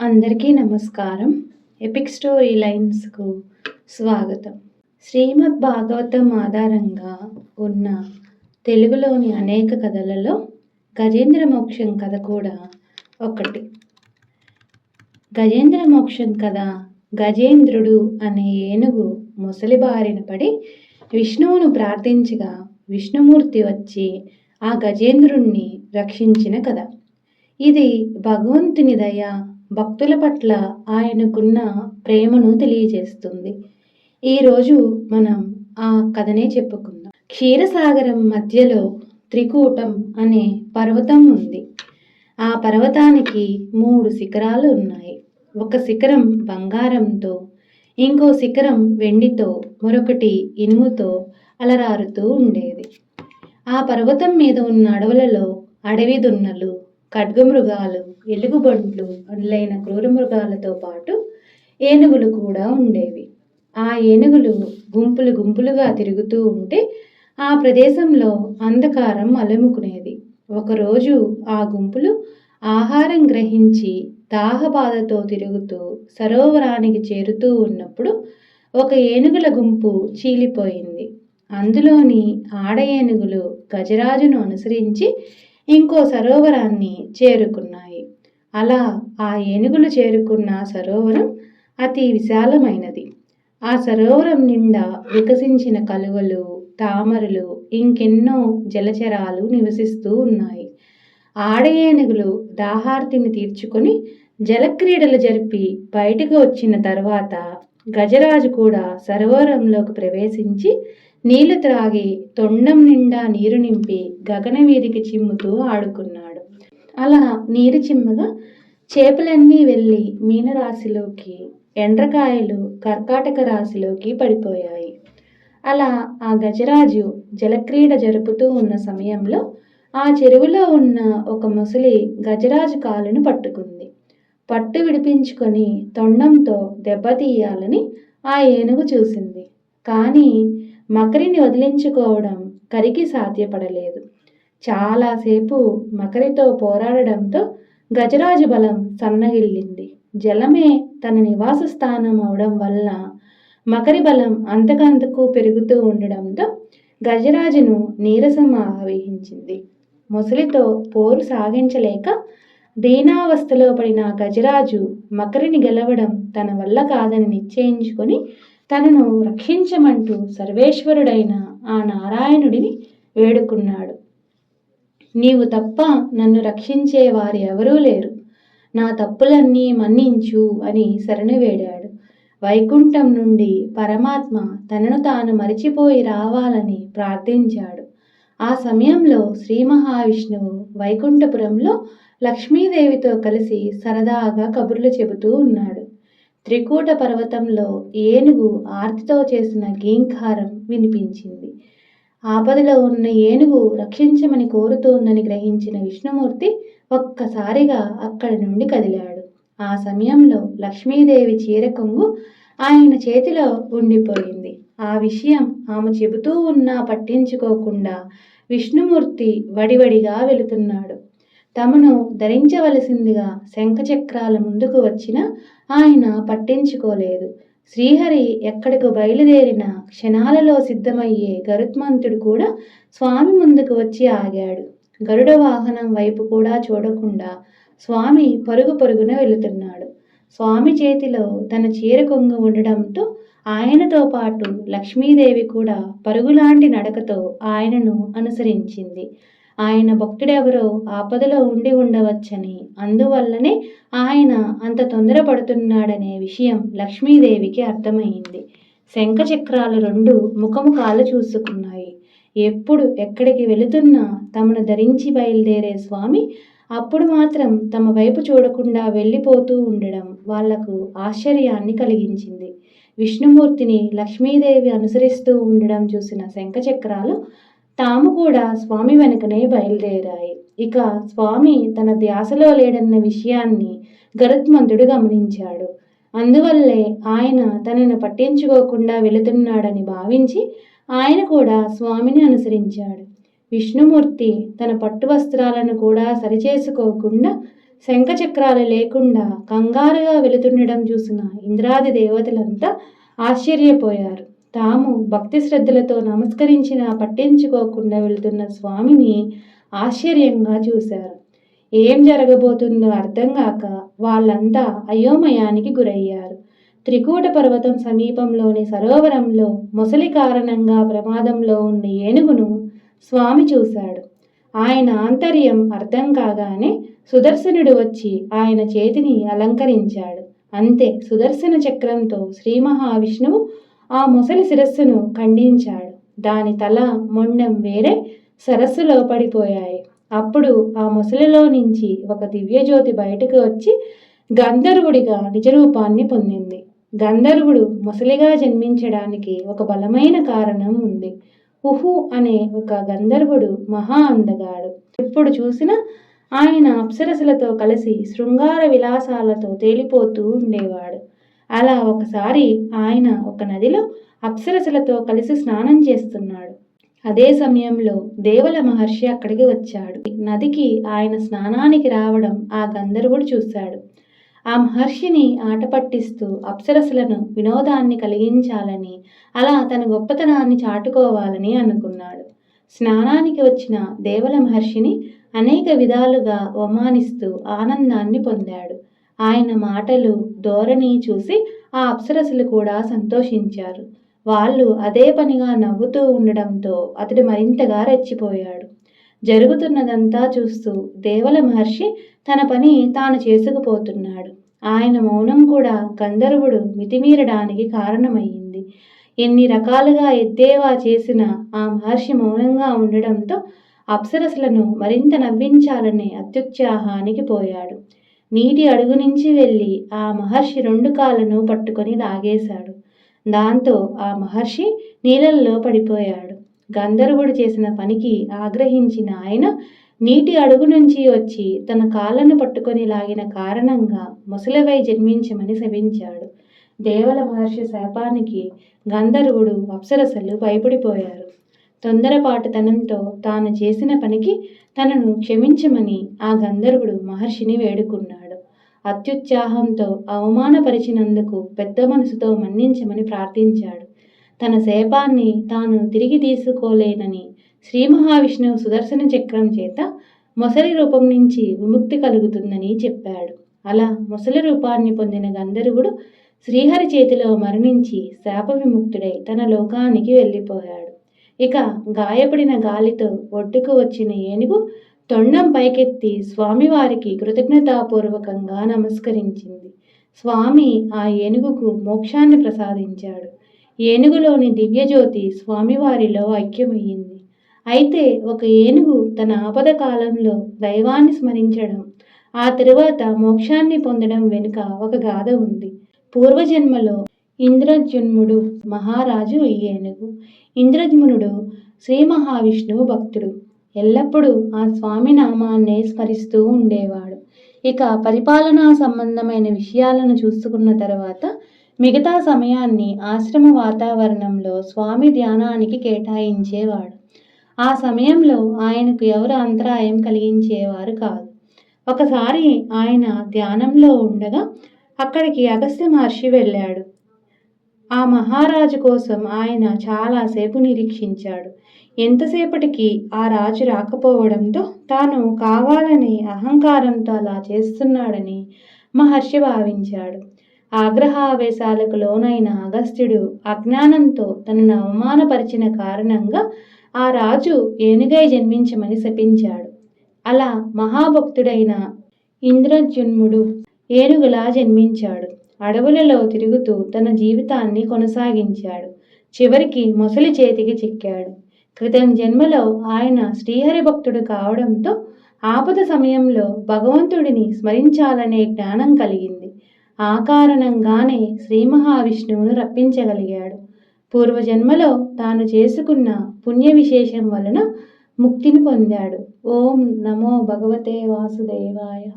అందరికీ నమస్కారం. Epic story లైన్స్కు స్వాగతం. శ్రీమద్ భాగవతం ఆధారంగా ఉన్న తెలుగులోని అనేక కథలలో గజేంద్ర మోక్షం కథ కూడా ఒకటి. గజేంద్ర మోక్షం కథ గజేంద్రుడు అనే ఏనుగు ముసలి బారిన పడి విష్ణువును ప్రార్థించగా విష్ణుమూర్తి వచ్చి ఆ గజేంద్రుణ్ణి రక్షించిన కథ. ఇది భగవంతుని దయ భక్తుల పట్ల ఆయనకున్న ప్రేమను తెలియజేస్తుంది. ఈరోజు మనం ఆ కథనే చెప్పుకుందాం. క్షీరసాగరం మధ్యలో త్రికూటం అనే పర్వతం ఉంది. ఆ పర్వతానికి మూడు శిఖరాలు ఉన్నాయి. ఒక శిఖరం బంగారంతో ఇంకో శిఖరం వెండితో మరొకటి ఇనుముతో అలరారుతూ ఉండేది. ఆ పర్వతం మీద ఉన్న అడవులలో అడవి దున్నలు ఖడ్గమృగాలు ఎలుగుబంట్లు మొదలైన క్రూరమృగాలతో పాటు ఏనుగులు కూడా ఉండేవి. ఆ ఏనుగులు గుంపులు గుంపులుగా తిరుగుతూ ఉంటే ఆ ప్రదేశంలో అంధకారం అలముకునేది. ఒకరోజు ఆ గుంపులు ఆహారం గ్రహించి దాహబాధతో తిరుగుతూ సరోవరానికి చేరుతూ ఉన్నప్పుడు ఒక ఏనుగుల గుంపు చీలిపోయింది. అందులోని ఆడ ఏనుగులు గజరాజును అనుసరించి ఇంకో సరోవరాన్ని చేరుకున్నాయి. అలా ఆ ఏనుగులు చేరుకున్న సరోవరం అతి విశాలమైనది. ఆ సరోవరం నిండా వికసించిన కలువలు తామరలు ఇంకెన్నో జలచరాలు నివసిస్తూ ఉన్నాయి. ఆడ ఏనుగులు దాహార్తిని తీర్చుకొని జలక్రీడలు జరిపి బయటకు వచ్చిన తర్వాత గజరాజు కూడా సరోవరంలోకి ప్రవేశించి నీళ్ళు త్రాగి తొండం నిండా నీరు నింపి గగనవీధికి చిమ్ముతూ ఆడుకున్నాడు. అలా నీరు చిమ్మగా చేపలన్నీ వెళ్ళి మీనరాశిలోకి ఎండ్రకాయలు కర్కాటక రాశిలోకి పడిపోయాయి. అలా ఆ గజరాజు జలక్రీడ జరుపుతూ ఉన్న సమయంలో ఆ చెరువులో ఉన్న ఒక ముసలి గజరాజు కాలును పట్టుకుంది. పట్టు విడిపించుకొని తొండంతో దెబ్బతీయాలని ఆ ఏనుగు చూసింది. కానీ మకరిని వదిలించుకోవడం కరికి సాధ్యపడలేదు. చాలాసేపు మకరితో పోరాడడంతో గజరాజు బలం సన్నగిల్లింది. జలమే తన నివాస స్థానం అవడం వల్ల మకరి బలం అంతకంతకు పెరుగుతూ ఉండడంతో గజరాజును నీరసం ఆవహించింది. ముసలితో పోరు సాగించలేక దీనావస్థలో పడిన గజరాజు మకరిని గెలవడం తన వల్ల కాదని నిశ్చయించుకొని తనను రక్షించమంటూ సర్వేశ్వరుడైన ఆ నారాయణుడిని వేడుకున్నాడు. నీవు తప్ప నన్ను రక్షించే వారు ఎవరూ లేరు. నా తప్పులన్నీ మన్నించు అని శరణు వేడాడు. వైకుంఠం నుండి పరమాత్మ తనను తాను మరిచిపోయి రావాలని ప్రార్థించాడు. ఆ సమయంలో శ్రీ మహావిష్ణువు వైకుంఠపురంలో లక్ష్మీదేవితో కలిసి సరదాగా కబుర్లు చెబుతూ ఉన్నాడు. త్రికూట పర్వతంలో ఏనుగు ఆర్తితో చేసిన గీంకారం వినిపించింది. ఆపదలో ఉన్న ఏనుగు రక్షించమని కోరుతోందని గ్రహించిన విష్ణుమూర్తి ఒక్కసారిగా అక్కడి నుండి కదిలాడు. ఆ సమయంలో లక్ష్మీదేవి చీర కొంగు ఆయన చేతిలో ఉండిపోయింది. ఆ విషయం ఆమె చెబుతూ ఉన్నా పట్టించుకోకుండా విష్ణుమూర్తి వడివడిగా వెళుతున్నాడు. తమను ధరించవలసిందిగా శంఖచక్రాల ముందుకు వచ్చిన ఆయన పట్టించుకోలేదు. శ్రీహరి ఎక్కడికి బయలుదేరిన క్షణాలలో సిద్ధమయ్యే గరుత్మంతుడు కూడా స్వామి ముందుకు వచ్చి ఆగాడు. గరుడ వాహనం వైపు కూడా చూడకుండా స్వామి పరుగు పరుగున వెళుతున్నాడు. స్వామి చేతిలో తన చీర కొంగు ఉండడంతో ఆయనతో పాటు లక్ష్మీదేవి కూడా పరుగులాంటి నడకతో ఆయనను అనుసరించింది. ఆయన భక్తుడెవరో ఆపదలో ఉండి ఉండవచ్చని. అందువల్లనే ఆయన అంత తొందరపడుతున్నాడనే విషయం లక్ష్మీదేవికి అర్థమైంది. శంఖచక్రాలు రెండు ముఖము కాలు చూసుకున్నాయి. ఎప్పుడు ఎక్కడికి వెళుతున్నా తమను ధరించి బయలుదేరే స్వామి అప్పుడు మాత్రం తమ వైపు చూడకుండా వెళ్ళిపోతూ ఉండడం వాళ్ళకు ఆశ్చర్యాన్ని కలిగించింది. విష్ణుమూర్తిని లక్ష్మీదేవి అనుసరిస్తూ ఉండడం చూసిన శంఖచక్రాలు తాము కూడా స్వామి వెనుకనే బయలుదేరాయి. ఇక స్వామి తన ధ్యాసలో లేడన్న విషయాన్ని గరుత్మంతుడు గమనించాడు. అందువల్లే ఆయన తనను పట్టించుకోకుండా వెళుతున్నాడని భావించి ఆయన కూడా స్వామిని అనుసరించాడు. విష్ణుమూర్తి తన పట్టు వస్త్రాలను కూడా సరిచేసుకోకుండా శంఖచక్రాలు లేకుండా కంగారుగా వెళుతుండడం చూసిన ఇంద్రాది దేవతలంతా ఆశ్చర్యపోయారు. తాము భక్తి శ్రద్ధలతో నమస్కరించినా పట్టించుకోకుండా వెళుతున్న స్వామిని ఆశ్చర్యంగా చూశారు. ఏం జరగబోతుందో అర్థం కాక వాళ్ళంతా అయోమయానికి గురయ్యారు. త్రికూట పర్వతం సమీపంలోని సరోవరంలో మొసలి కారణంగా ప్రమాదంలో ఉన్న ఏనుగును స్వామి చూశాడు. ఆయన ఆంతర్యం అర్థం కాగానే సుదర్శనుడు వచ్చి ఆయన చేతిని అలంకరించాడు. అంతే సుదర్శన చక్రంతో శ్రీ మహావిష్ణువు ఆ మొసలి శిరస్సును ఖండించాడు. దాని తల మొండెం వేరే సరస్సులో పడిపోయాయి. అప్పుడు ఆ మొసలిలో నుంచి ఒక దివ్యజ్యోతి బయటకు వచ్చి గంధర్వుడిగా నిజరూపాన్ని పొందింది. గంధర్వుడు మొసలిగా జన్మించడానికి ఒక బలమైన కారణం ఉంది. ఉహు అనే ఒక గంధర్వుడు మహా అందగాడు. ఎప్పుడు చూసినా ఆయన అప్సరసులతో కలిసి శృంగార విలాసాలతో తేలిపోతూ ఉండేవాడు. అలా ఒకసారి ఆయన ఒక నదిలో అప్సరసలతో కలిసి స్నానం చేస్తున్నాడు. అదే సమయంలో దేవల మహర్షి అక్కడికి వచ్చాడు. నదికి ఆయన స్నానానికి రావడం ఆ గంధర్వుడు చూశాడు. ఆ మహర్షిని ఆట పట్టిస్తూ వినోదాన్ని కలిగించాలని అలా తన గొప్పతనాన్ని చాటుకోవాలని అనుకున్నాడు. స్నానానికి వచ్చిన దేవల మహర్షిని అనేక విధాలుగా అవమానిస్తూ ఆనందాన్ని పొందాడు. ఆయన మాటలు ధోరణి చూసి ఆ అప్సరసులు కూడా సంతోషించారు. వాళ్ళు అదే పనిగా నవ్వుతూ ఉండడంతో అతడు మరింతగా రెచ్చిపోయాడు. జరుగుతున్నదంతా చూస్తూ దేవల మహర్షి తన పని తాను చేసుకుపోతున్నాడు. ఆయన మౌనం కూడా గంధర్వుడు మితిమీరడానికి కారణమయ్యింది. ఎన్ని రకాలుగా ఎద్దేవా చేసిన ఆ మహర్షి మౌనంగా ఉండడంతో అప్సరసులను మరింత నవ్వించాలనే అత్యుత్సాహానికి పోయాడు. నీటి అడుగు నుంచి వెళ్ళి ఆ మహర్షి రెండు కాళ్ళను పట్టుకొని లాగేశాడు దాంతో ఆ మహర్షి నీళ్ళల్లో పడిపోయాడు. గంధర్వుడు చేసిన పనికి ఆగ్రహించిన ఆయన నీటి అడుగు నుంచి వచ్చి తన కాళ్ళను పట్టుకొని లాగిన కారణంగా ముసలివై జన్మించమని శపించాడు. దేవల మహర్షి శాపానికి గంధర్వుడు అప్సరసలు భయపడిపోయారు. తొందరపాటుతనంతో తాను చేసిన పనికి తనను క్షమించమని ఆ గంధర్వుడు మహర్షిని వేడుకున్నాడు. అత్యుత్సాహంతో అవమానపరిచినందుకు పెద్ద మనసుతో మన్నించమని ప్రార్థించాడు. తన శాపాన్ని తాను తిరిగి తీసుకోలేనని శ్రీ మహావిష్ణువు సుదర్శన చక్రం చేత మొసలి రూపం నుంచి విముక్తి కలుగుతుందని చెప్పాడు. అలా మొసలి రూపాన్ని పొందిన గంధర్వుడు శ్రీహరి చేతిలో మరణించి శాప విముక్తుడై తన లోకానికి వెళ్ళిపోయాడు. ఇక గాయపడిన గాలితో ఒడ్డుకు వచ్చిన ఏనుగు తొండం పైకెత్తి స్వామివారికి కృతజ్ఞతాపూర్వకంగా నమస్కరించింది. స్వామి ఆ ఏనుగుకు మోక్షాన్ని ప్రసాదించాడు. ఏనుగులోని దివ్యజ్యోతి స్వామివారిలో ఐక్యమయ్యింది. అయితే ఒక ఏనుగు తన ఆపద కాలంలో దైవాన్ని స్మరించడం ఆ తరువాత మోక్షాన్ని పొందడం వెనుక ఒక గాథ ఉంది. పూర్వజన్మలో ఇంద్రజున్ముడు మహారాజు ఈ ఏనుగు. ఇంద్రజ్మునుడు శ్రీ మహావిష్ణువు భక్తుడు. ఎల్లప్పుడూ ఆ స్వామి నామాన్నే స్మరిస్తూ ఉండేవాడు. ఇక పరిపాలనా సంబంధమైన విషయాలను చూసుకున్న తర్వాత మిగతా సమయాన్ని ఆశ్రమ వాతావరణంలో స్వామి ధ్యానానికి కేటాయించేవాడు. ఆ సమయంలో ఆయనకు ఎవరు అంతరాయం కలిగించేవారు కాదు. ఒకసారి ఆయన ధ్యానంలో ఉండగా అక్కడికి అగస్త్య మహర్షి వెళ్ళాడు. ఆ మహారాజు కోసం ఆయన చాలాసేపు నిరీక్షించాడు. ఎంతసేపటికి ఆ రాజు రాకపోవడంతో తాను కావాలని అహంకారంతో అలా చేస్తున్నాడని మహర్షి భావించాడు. ఆగ్రహావేశాలకు లోనైన అగస్త్యుడు అజ్ఞానంతో తనను అవమానపరిచిన కారణంగా ఆ రాజు ఏనుగై జన్మించమని శపించాడు. అలా మహాభక్తుడైన ఇంద్రజున్ముడు ఏనుగులా జన్మించాడు. అడవులలో తిరుగుతూ తన జీవితాన్ని కొనసాగించాడు. చివరికి మొసలి చేతికి చిక్కాడు. క్రితం జన్మలో ఆయన శ్రీహరి భక్తుడు కావడంతో ఆపద సమయంలో భగవంతుడిని స్మరించాలనే జ్ఞానం కలిగింది. ఆ కారణంగానే శ్రీ మహావిష్ణువును రప్పించగలిగాడు. పూర్వజన్మలో తాను చేసుకున్న పుణ్య విశేషం వలన ముక్తిని పొందాడు. ఓం నమో భగవతే వాసుదేవాయ.